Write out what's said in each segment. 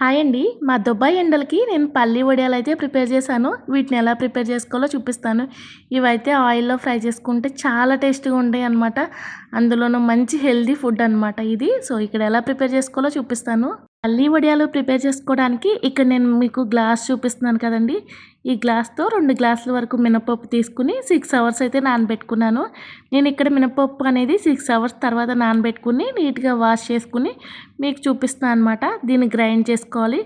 Hi అండి. మా Dubai ఎండలకి నేను పల్లి వడియాలు అయితే ప్రిపేర్ చేశాను. వీటిని ఎలా ప్రిపేర్ చేసుకోవాలో చూపిస్తాను. ఇవైతే ఆయిల్లో ఫ్రై చేసుకుంటే చాలా టేస్ట్గా ఉంటాయి అనమాట అందులోనూ మంచి హెల్దీ ఫుడ్ అనమాట ఇది. సో ఇక్కడ ఎలా ప్రిపేర్ చేసుకోవాలో చూపిస్తాను. పల్లి వడియాలు ప్రిపేర్ చేసుకోవడానికి ఇక్కడ నేను మీకు గ్లాస్ చూపిస్తున్నాను కదండి. ఈ గ్లాస్తో రెండు గ్లాసుల వరకు మినపప్పు తీసుకుని సిక్స్ అవర్స్ అయితే నానబెట్టుకున్నాను. నేను ఇక్కడ మినపప్పు అనేది సిక్స్ అవర్స్ తర్వాత నానబెట్టుకుని నీట్గా వాష్ చేసుకుని మీకు చూపిస్తున్నాను అనమాట దీన్ని గ్రైండ్ చేసుకోవాలి.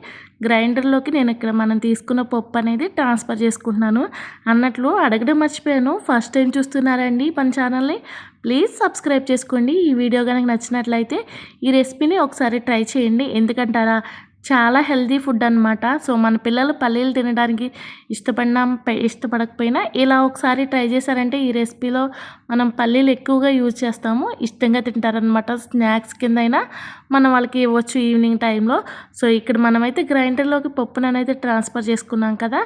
గ్రైండర్లోకి నేను ఇక్కడ మనం తీసుకున్న పప్పు అనేది ట్రాన్స్ఫర్ చేసుకుంటున్నాను. అన్నట్లు అడగడం మర్చిపోయాను. ఫస్ట్ టైం చూస్తున్నారండి మన ఛానల్ని. ప్లీజ్ సబ్స్క్రైబ్ చేసుకోండి. ఈ వీడియో కనుక నచ్చినట్లయితే ఈ రెసిపీని ఒకసారి ట్రై చేయండి. ఎందుకంటారా చాలా హెల్తీ ఫుడ్ అనమాట సో మన పిల్లలు పల్లీలు తినడానికి ఇష్టపడినా ఇష్టపడకపోయినా ఇలా ఒకసారి ట్రై చేశారంటే ఈ రెసిపీలో మనం పల్లీలు ఎక్కువగా యూజ్ చేస్తాము. ఇష్టంగా తింటారనమాట స్నాక్స్ కింద అయినా మనం వాళ్ళకి ఇవ్వచ్చు ఈవినింగ్ టైంలో. సో ఇక్కడ మనమైతే గ్రైండర్లోకి పప్పునైతే ట్రాన్స్ఫర్ చేసుకున్నాం కదా.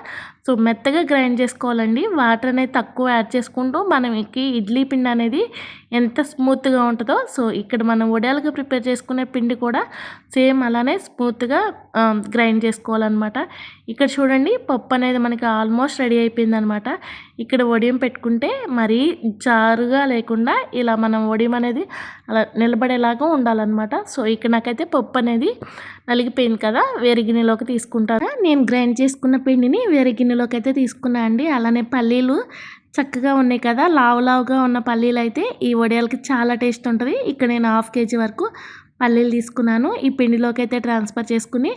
సో మెత్తగా గ్రైండ్ చేసుకోవాలండి. వాటర్ అనేది తక్కువ యాడ్ చేసుకుంటూ మనకి ఇడ్లీ పిండి అనేది ఎంత స్మూత్గా ఉంటుందో సో ఇక్కడ మనం వడియాలుగా ప్రిపేర్ చేసుకునే పిండి కూడా సేమ్ అలానే స్మూత్గా గ్రైండ్ చేసుకోవాలన్నమాట. ఇక్కడ చూడండి పప్పు అనేది మనకి ఆల్మోస్ట్ రెడీ అయిపోయిందనమాట ఇక్కడ వడియం పెట్టుకుంటే మరీ జారుగా లేకుండా ఇలా మనం వడియం అనేది అలా నిలబడేలాగా ఉండాలన్నమాట. సో ఇక్కడ నాకైతే పప్పు అనేది నలిగిపోయింది కదా వేరే గిన్నెలోకి తీసుకుంటాను. నేను గ్రైండ్ చేసుకున్న పిండిని వేరే గిన్నెలోకి అయితే తీసుకున్నా అండి. అలానే పల్లీలు చక్కగా ఉన్నాయి కదా. లావు లావుగా ఉన్న పల్లీలు అయితే ఈ వడియాలకి చాలా టేస్ట్ ఉంటుంది. ఇక్కడ నేను హాఫ్ కేజీ వరకు పల్లీలు తీసుకున్నాను. ఈ పిండిలోకి అయితే ట్రాన్స్ఫర్ చేసుకుని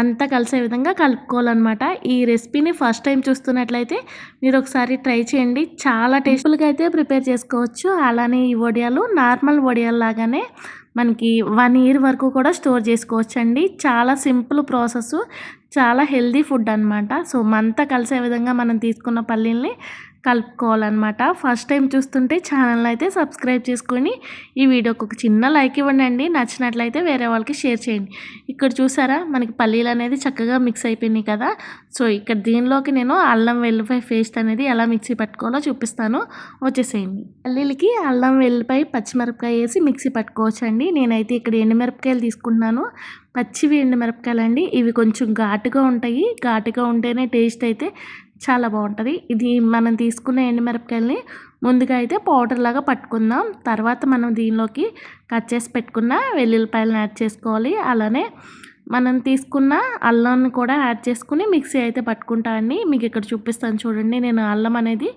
అంతా కలిసే విధంగా కలుపుకోవాలన్నమాట. ఈ రెసిపీని ఫస్ట్ టైం చూస్తున్నట్లయితే మీరు ఒకసారి ట్రై చేయండి. చాలా టేస్ట్ఫుల్గా అయితే ప్రిపేర్ చేసుకోవచ్చు. అలానే ఈ వడియాలు నార్మల్ వడియాలు లాగానే మనకి వన్ ఇయర్ వరకు కూడా స్టోర్ చేసుకోవచ్చు అండి చాలా సింపుల్ ప్రాసెస్. చాలా హెల్దీ ఫుడ్ అనమాట సో మంతా కలిసే విధంగా మనం తీసుకున్న పల్లీల్ని కలుపుకోవాలన్నమాట. ఫస్ట్ టైం చూస్తుంటే ఛానల్ అయితే సబ్స్క్రైబ్ చేసుకొని ఈ వీడియోకి ఒక చిన్న లైక్ ఇవ్వండి నచ్చినట్లయితే వేరే వాళ్ళకి షేర్ చేయండి. ఇక్కడ చూసారా? మనకి పల్లీలు అనేది చక్కగా మిక్స్ అయిపోయినాయి కదా. సో ఇక్కడ దీనిలోకి నేను అల్లం వెల్లిపాయ పేస్ట్ అనేది ఎలా మిక్సీ పట్టుకోవాలో చూపిస్తాను. వచ్చేసేయండి. పల్లీలకి అల్లం వెల్లిపాయ పచ్చిమిరపకాయ వేసి మిక్సీ పట్టుకోవచ్చండి. నేనైతే ఇక్కడ ఎండుమిరపకాయలు తీసుకుంటున్నాను. పచ్చివి ఎండుమిరపకాయలు అండి ఇవి కొంచెం ఘాటుగా ఉంటాయి. ఘాటుగా ఉంటేనే టేస్ట్ అయితే చాలా బాగుంటుంది. ఇది మనం తీసుకున్న ఎండుమిరపకాయలని ముందుగా అయితే పౌడర్ లాగా పట్టుకుందాం. తర్వాత మనం దీనిలోకి కట్ చేసి పెట్టుకున్న వెల్లుల్లిపాయలను యాడ్ చేసుకోవాలి. అలానే మనం తీసుకున్న అల్లాన్ని కూడా యాడ్ చేసుకుని మిక్సీ అయితే పట్టుకుంటా అండి. మీకు ఇక్కడ చూపిస్తాను చూడండి. నేను అల్లం అనేది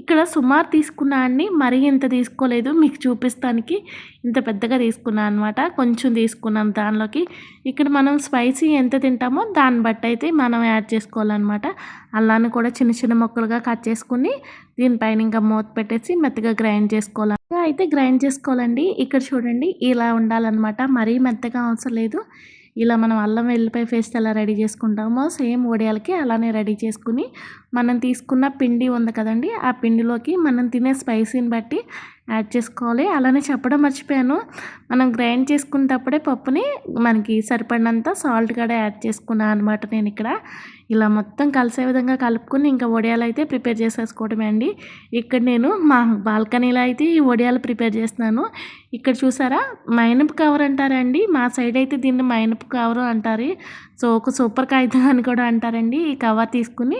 ఇక్కడ సుమారు తీసుకున్నా అండి. మరీ ఇంత తీసుకోలేదు. మీకు చూపిస్తానికి ఇంత పెద్దగా తీసుకున్నాను అనమాట కొంచెం తీసుకున్నాం దానిలోకి. ఇక్కడ మనం స్పైసీ ఎంత తింటామో దాన్ని బట్టి అయితే మనం యాడ్ చేసుకోవాలన్నమాట. అల్లాన్ని కూడా చిన్న చిన్న ముక్కలుగా కట్ చేసుకుని దీనిపైన ఇంకా మూత పెట్టేసి మెత్తగా గ్రైండ్ చేసుకోవాలి అయితే గ్రైండ్ చేసుకోవాలండి. ఇక్కడ చూడండి. ఇలా ఉండాలన్నమాట. మరీ మెత్తగా అవసరం లేదు. ఇలా మనం అల్లం వెల్లిపాయ పేస్ట్ ఎలా రెడీ చేసుకుంటామో సేమ్ వడియాలకి అలానే రెడీ చేసుకుని మనం తీసుకున్న పిండి ఉంది కదండి ఆ పిండిలోకి మనం తినే స్పైసీని బట్టి యాడ్ చేసుకోవాలి. అలానే చెప్పడం మర్చిపోయాను. మనం గ్రైండ్ చేసుకునేటప్పుడే పప్పుని మనకి సరిపడినంత సాల్ట్ కూడా యాడ్ చేసుకున్నాను అనమాట నేను ఇక్కడ. ఇలా మొత్తం కలిసే విధంగా కలుపుకొని ఇంకా వడియాలు అయితే ప్రిపేర్ చేసేసుకోవడమే అండి. ఇక్కడ నేను మా బాల్కనీలో అయితే ఈ వడియాలు ప్రిపేర్ చేస్తున్నాను. ఇక్కడ చూసారా? మైనపు కవర్ అంటారండి. మా సైడ్ అయితే దీన్ని మైనపు కవర్ అంటారు. సో ఒక సూపర్ కాగితం అని కూడా అంటారండి. ఈ కవర్ తీసుకుని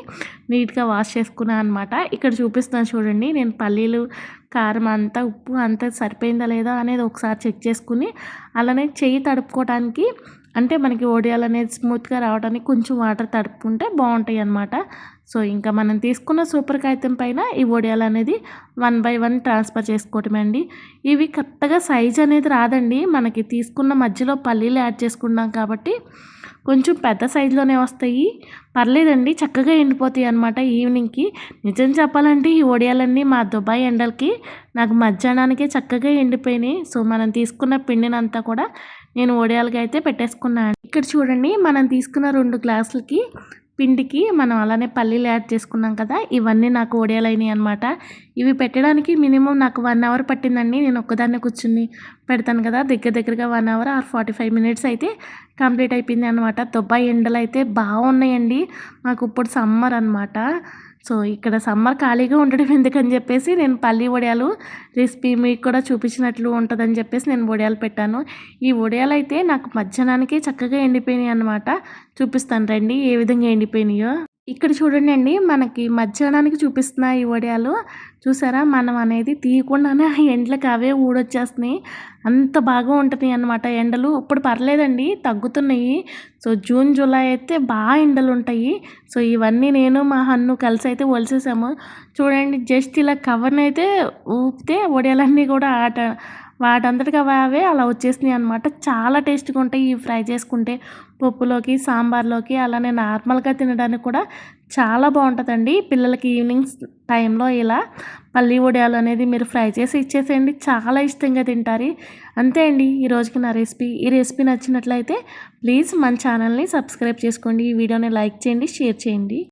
నీట్గా వాష్ చేసుకున్నాను అనమాట ఇక్కడ చూపిస్తాను చూడండి. నేను పల్లీలు కారం అంతా ఉప్పు అంతా సరిపోయిందా లేదా అనేది ఒకసారి చెక్ చేసుకుని అలానే చెయ్యి తడుపుకోవడానికి అంటే మనకి ఒడియాలు అనేది స్మూత్గా రావడానికి కొంచెం వాటర్ తడుపుకుంటే బాగుంటాయి అన్నమాట. సో ఇంకా మనం తీసుకున్న సూపర్ కాగితం పైన ఈ ఒడియాలు అనేది వన్ బై వన్ ట్రాన్స్ఫర్ చేసుకోవటమే అండి. ఇవి కరెక్ట్గా సైజ్ అనేది రాదండి. మనకి తీసుకున్న మధ్యలో పల్లీలు యాడ్ చేసుకున్నాం కాబట్టి కొంచెం పెద్ద సైజులోనే వస్తాయి. పర్లేదండి చక్కగా ఎండిపోతాయి అనమాట ఈవినింగ్కి. నిజం చెప్పాలంటే ఈ ఒడియాలన్నీ మా దుబాయ్ ఎండలకి నాకు మధ్యాహ్నానికే చక్కగా ఎండిపోయినాయి. సో మనం తీసుకున్న పిండినంతా కూడా నేను ఒడియాలకి అయితే పెట్టేసుకున్నాను. ఇక్కడ చూడండి మనం తీసుకున్న రెండు గ్లాసులకి పిండికి మనం అలానే పల్లీలు యాడ్ చేసుకున్నాం కదా ఇవన్నీ నాకు ఒడియాలైనాయి అనమాట ఇవి పెట్టడానికి మినిమం నాకు వన్ అవర్ పట్టిందండి. నేను ఒక్కదాన్నే కూర్చుని పెడతాను కదా దగ్గర దగ్గరగా one hour or forty five minutes అయితే కంప్లీట్ అయిపోయింది అనమాట దుబాయ్ ఎండలు అయితే బాగున్నాయండి. మాకు ఇప్పుడు సమ్మర్ అనమాట సో ఇక్కడ సమ్మర్ ఖాళీగా ఉండడం ఎందుకని చెప్పేసి నేను పల్లి వడియాలు రెసిపీ మీకు కూడా చూపించినట్లు ఉంటుందని చెప్పేసి నేను వడియాలు పెట్టాను. ఈ వడియాలు అయితే నాకు మధ్యాహ్నానికి చక్కగా ఎండిపోయినాయి అనమాట చూపిస్తాను రండి ఏ విధంగా ఎండిపోయినాయో. ఇక్కడ చూడండి అండి మనకి మధ్యాహ్నానికి చూపిస్తున్న ఈ వడియాలు. చూసారా? మనం అనేది తీయకుండానే ఆ ఎండలకు అవే ఊడొచ్చేస్తున్నాయి. అంత బాగా ఉంటుంది అన్నమాట ఎండలు. ఇప్పుడు పర్లేదండి తగ్గుతున్నాయి. సో జూన్ జూలై అయితే బాగా ఎండలు ఉంటాయి. సో ఇవన్నీ నేను మా హన్ను కలిసి అయితే ఒలిసేసాము. చూడండి జస్ట్ ఇలా కవర్ని అయితే ఊపితే వడియాలన్నీ కూడా ఆట వాటంతటికి అవే అలా వచ్చేసినాయి అనమాట చాలా టేస్ట్గా ఉంటాయి. ఇవి ఫ్రై చేసుకుంటే పప్పులోకి సాంబార్లోకి అలానే నార్మల్గా తినడానికి కూడా చాలా బాగుంటుందండి. పిల్లలకి ఈవినింగ్స్ టైంలో ఇలా పల్లి వడియాలు అనేది మీరు ఫ్రై చేసి ఇచ్చేసేయండి. చాలా ఇష్టంగా తింటారు. అంతే అండి. ఈ రోజుకి నా రెసిపీ. ఈ రెసిపీ నచ్చినట్లయితే ప్లీజ్ మన ఛానల్ని సబ్స్క్రైబ్ చేసుకోండి. ఈ వీడియోని లైక్ చేయండి షేర్ చేయండి.